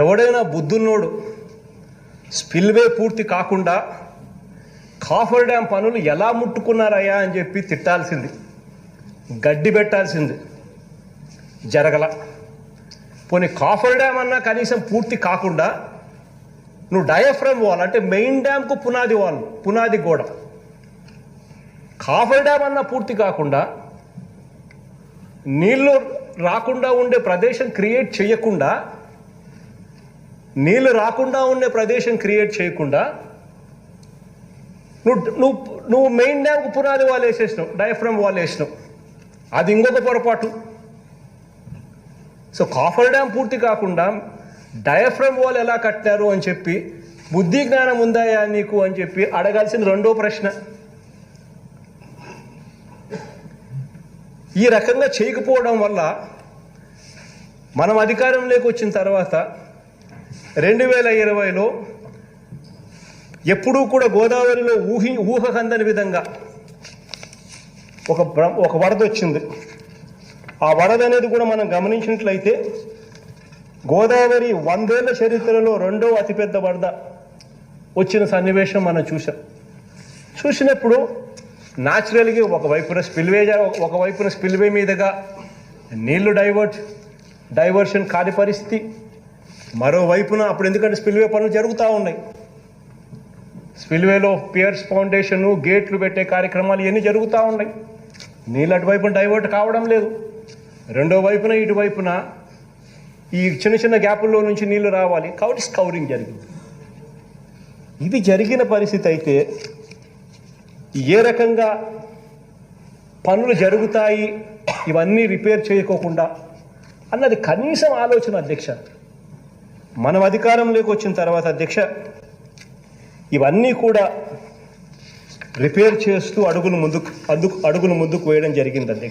ఎవడైనా బుద్ధున్నోడు స్పిల్వే పూర్తి కాకుండా కాఫర్ డ్యామ్ పనులు ఎలా ముట్టుకున్నారయ్యా అని చెప్పి తిట్టాల్సింది. గడ్డి పెట్టాల్సింది. జరగల. పోనీ కాఫర్ డ్యామ్ అన్నా కనీసం పూర్తి కాకుండా నువ్వు డయాఫ్రమ్ వాల్ అంటే మెయిన్ డ్యామ్కు పునాది వాల్ పునాది గోడ. కాఫర్ డ్యామ్ అన్నా పూర్తి కాకుండా నీళ్ళు రాకుండా ఉండే ప్రదేశం క్రియేట్ చేయకుండా నీళ్ళు రాకుండా ఉండే ప్రదేశం క్రియేట్ చేయకుండా నువ్వు నువ్వు నువ్వు మెయిన్ డ్యామ్కు పునాది వాళ్ళు వేసేసినావు డయాఫ్రమ్ వాల్ వేసినావు. అది ఇంకొక పొరపాటు. సో కాఫర్ డ్యామ్ పూర్తి కాకుండా డయాఫ్రమ్ వాల్ ఎలా కట్టారు అని చెప్పి బుద్ధి జ్ఞానం ఉందాయా నీకు అని చెప్పి అడగాల్సిన రెండో ప్రశ్న. ఈ రకంగా చేయకపోవడం వల్ల మనం అధికారంలోకి వచ్చిన తర్వాత రెండు వేల ఇరవైలో ఎప్పుడూ కూడా గోదావరిలో ఊహి ఊహకందని విధంగా ఒక ఒక వరద వచ్చింది. ఆ వరద అనేది కూడా మనం గమనించినట్లయితే గోదావరి వందేళ్ళ చరిత్రలో రెండో అతిపెద్ద వరద వచ్చిన సన్నివేశం మనం చూసాం చూసినప్పుడు న్యాచురల్గా ఒకవైపున స్పిల్వే ఒకవైపున స్పిల్వే మీదుగా నీళ్ళు డైవర్ట్ డైవర్షన్ కాని పరిస్థితి మరోవైపున అప్పుడు ఎందుకంటే స్పిల్వే పనులు జరుగుతూ ఉన్నాయి. స్పిల్వేలో పియర్స్ ఫౌండేషన్ గేట్లు పెట్టే కార్యక్రమాలు ఇవన్నీ జరుగుతూ ఉన్నాయి. నీళ్ళు అటువైపున డైవర్ట్ కావడం లేదు. రెండో వైపున ఇటువైపున ఈ చిన్న చిన్న గ్యాపుల్లో నుంచి నీళ్ళు రావాలి. కాబట్టి స్కౌరింగ్ జరిగింది. ఇది జరిగిన పరిస్థితి అయితే ఏ రకంగా పనులు జరుగుతాయి ఇవన్నీ రిపేర్ చేయకోకుండా అన్నది కనీసం ఆలోచన అధ్యక్ష. మనం అధికారంలోకి వచ్చిన తర్వాత అధ్యక్ష ఇవన్నీ కూడా రిపేర్ చేస్తూ అడుగులు ముందుకు అందుకు అడుగులు ముందుకు వేయడం జరిగింది అధ్యక్ష.